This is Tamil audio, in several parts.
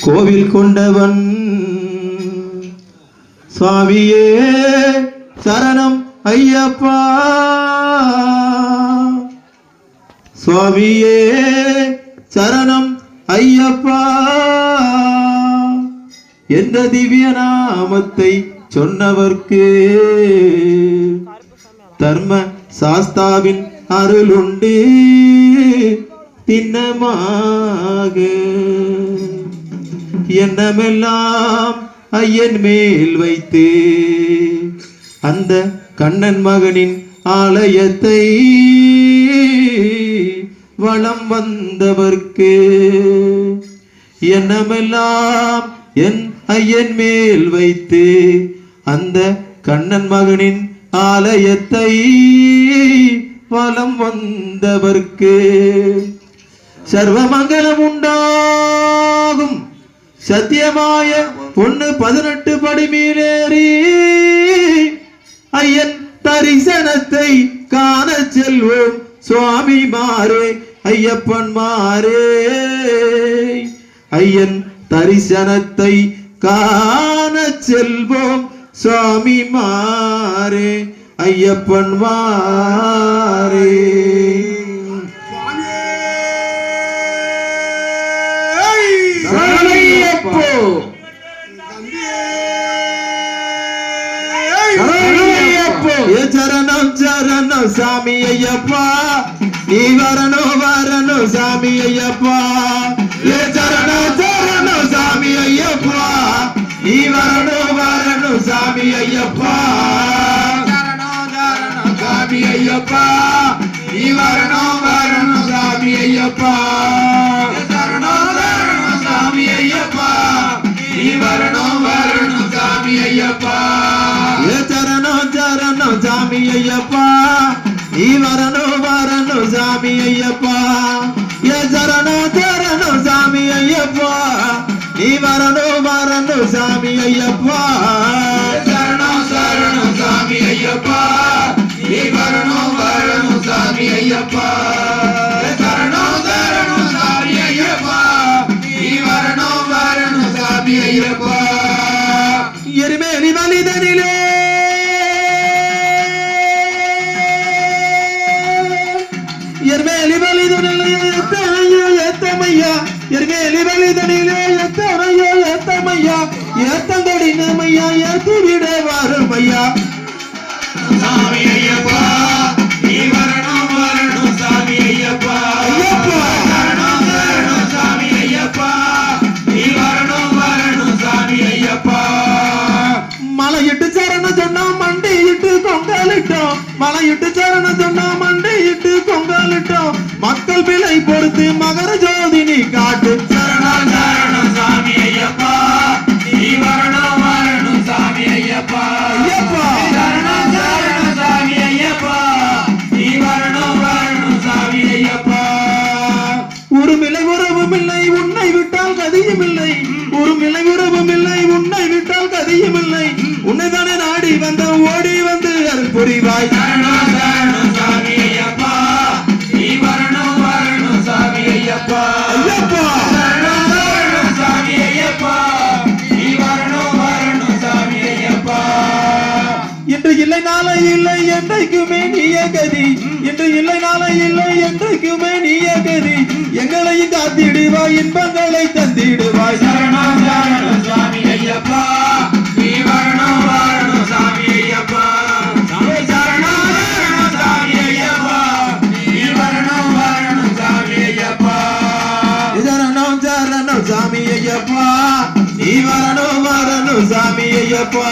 கோவில் கொண்டவன் சுவாமியே சரணம் ஐயப்பா. சுவாமியே சரணம் ஐயப்பா. எந்த திவ்ய நாமத்தை சொன்னவர்க்கு? தர்ம சாஸ்தாவின் அருளுண்டு திண்ணமாக எண்ணமெல்லாம் ஐயன் மேல் வைத்து. அந்த கண்ணன் மகனின் ஆலயத்தை வளம் வந்தவர்க்கு. எண்ணமெல்லாம் என் ஐயன் மேல் வைத்து. அந்த கண்ணன் மகனின் ஆலயத்தை வலம் வந்தவர்க்கு. சர்வமங்கலம் உண்டாகும் சத்தியமாய ஒண்ணு பதினெட்டு படி மேலேறி ஐயன் தரிசனத்தை காண செல்வோம் சுவாமி மாறே ஐயப்பன் மாறே ஐயன் தரிசனத்தை காண செல்வோம் சுவாமி மாறே ஐயப்பன் மாறே ஏ சரணம் சரணம் சாமி ஐயப்பா நீ வரணும் வரணும் சாமி ஐயப்பா ஏ சரணம் சரணம் சாமி ஐயப்பா நீ வரணும் வரணும் சாமி ஐயப்பா சாமி ஐயப்பா நீ வரணும் வரணும் சாமி ஐயப்பா ஐயப்பா. ஏ சரணம் சரணம் சாமி ஐயப்பா. நீ வரணும் வரணும் சாமி ஐயப்பா. ஏ சரணம் சரணம் சாமி ஐயப்பா. நீ வரணும் வரணும் சாமி ஐயப்பா. சரணம் சரணம் சாமி ஐயப்பா. நீ வரணும் வரணும் சாமி ஐயப்பா. சாமி ஐயப்பா நீ வரணும் வரணும் சாமி ஐயப்பா! ஐயப்பா. சரணம் சரணம் சாமி ஐயப்பா நீ வரணும் வரணும் சாமி ஐயப்பா மலையிட்டு சரணம் சொன்னா மண்டியிட்டு கொங்காலிட்டோம். மலையிட்டு சரணம் சொன்னா கொங்காலிட்டோம் மக்கள் பிழை பொறுத்து மகர ஜோதி நீ காட்டு. சரணம் சரணம் சாமி ஐயப்பா. நீ வரணும் வரணும் சாமி ஐயப்பா. ஐயப்பா. சரணம் சரணம் சாமி ஐயப்பா. நீ வரணும் வரணும் சாமி ஐயப்பா. உருமில்லை உறவும் இல்லை உன்னை விட்டால் கதியும் இல்லை உருமில்லை உறவும் நாளை இல்லை என்றைக்குமே நீய கதி இன்று இல்லை நாளை இல்லை என்றைக்குமே நீய கதி எங்களையும் காத்திடுவாய் இன்பங்களை தந்திடுவாய். சரணம் சரணம் சாமி ஐயப்பா. நீ வரணும் வரணும் சாமி ஐயப்பா. சாமி ஐயப்பா. நீ வரணும் வரணும் சாமி ஐயப்பா.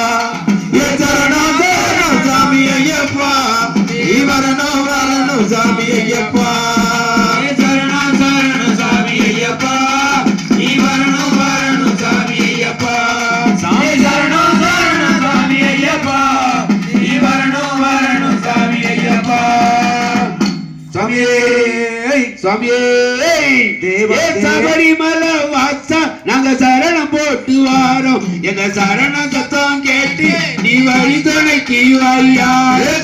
ஏ சபரிமலை வாசா நாங்க சரணம் போட்டு வாரோம். எங்க சரண சத்தம் கேட்டு நீ வழி துணைக்கு வாயா.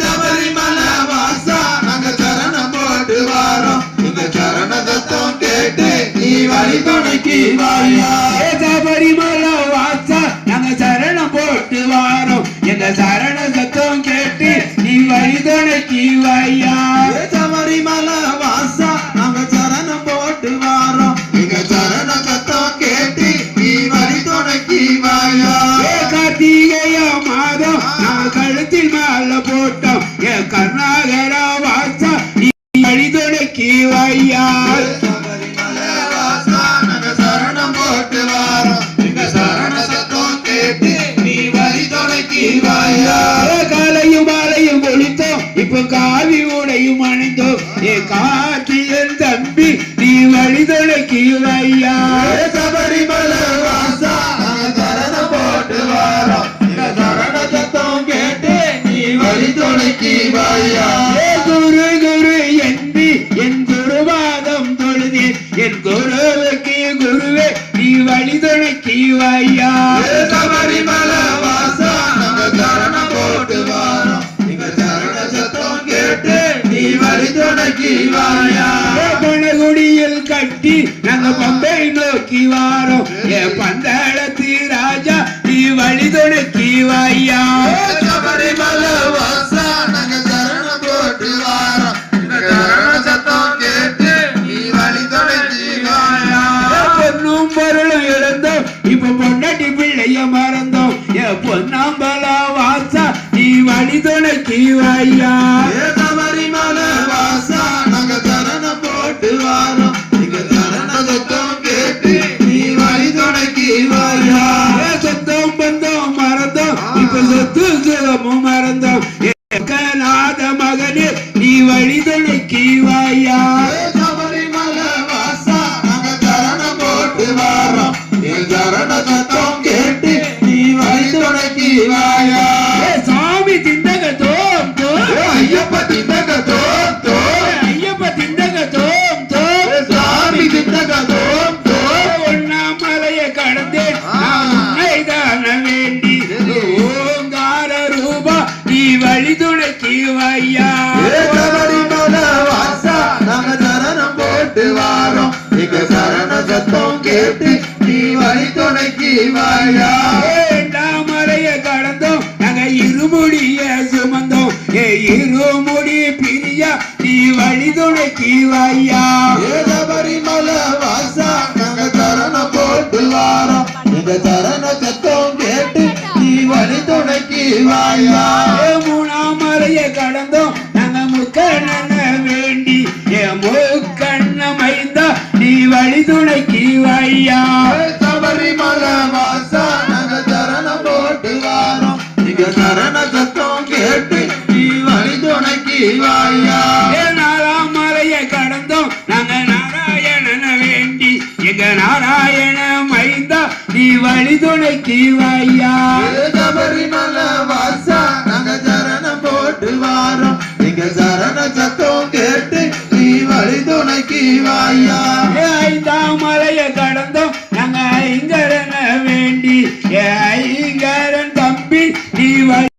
சபரிமலை வாசா நாங்க சரணம் போட்டு வாரோம். இந்த சரண தத்துவம் கேட்டு நீ வழி துணைக்கு வாயா. சபரிமலை வாசா நாங்க சரணம் போட்டு வாரோம். எங்க சரண சத்தம் கேட்டு நீ வழி துணைக்கு வாயா. காவி உடையும் அணிந்தோம் ஏ கார்த்தியன் தம்பி நீ வழி துணைக்கு வாயா ஏ சபரிமலை வாசா சரணம் போட்டு வாரோம். சரண சத்தம் கேட்டு நீ வழி துணைக்கு பணகுடியில் கட்டி நாங்க பம்பை நோக்கி வாரோம். ஏ பந்தாளத்து ராஜா நீ வழி துணைக்கு வாயா. சபரிமலை வாசா நாங்க சரணம் போட்டு வாரோம். சத்தம் கேட்டு நீ வழி துணைக்கு வாயா. ஏ பொன்னும் பொருளும் இழந்தோம். இப்ப பொண்டாட்டி பிள்ளைய மறந்தோம். பொன்னாம்பலா வாசா நீ வழி துணைக்கு வாயா. சரணம் போட்டு வாரோம் சத்தம் கேட்டு நீ வழி துணைக்கு வாயா. ஏ பந்தம் மறந்தோம் இப்ப சொத்து சுகமும் மறந்தோம். நாத மகனே நீ வழி வாயா. சபரிமலை வாசா நாங்க சரணம் போட்டு வாரோம் என் சரண சத்தம் ஒன்னாமலைய கடந்தேன் நான் உன்னை தான வேண்டி ஓங்கார ரூபா நீ வழி துணைக்கு வாயா. நாங்க சரணம் போட்டு வாரோம். எங்க சரண சத்தம் கேட்டு நீ வழி துணைக்கு வாயா. துணைக்கு வாயா ஏ மூணாமலைய கடந்தோம். நாங்க முக்கண்ணன வேண்டி ஏ முக்கண்ண மைந்தா நீ வழி துணைக்கு வாயா சபரிமலை வாசா நாங்க சரணம் போட்டு வாரோம். எங்க சரண சத்தம் கேட்டு நீ வழி துணைக்கு வாயா நாலாம் மலைய கடந்தோம். நாங்க நாராயணன வேண்டி எங்க நாராயண மைந்தா நீ வழி துணைக்கு வாயா சபரிமலை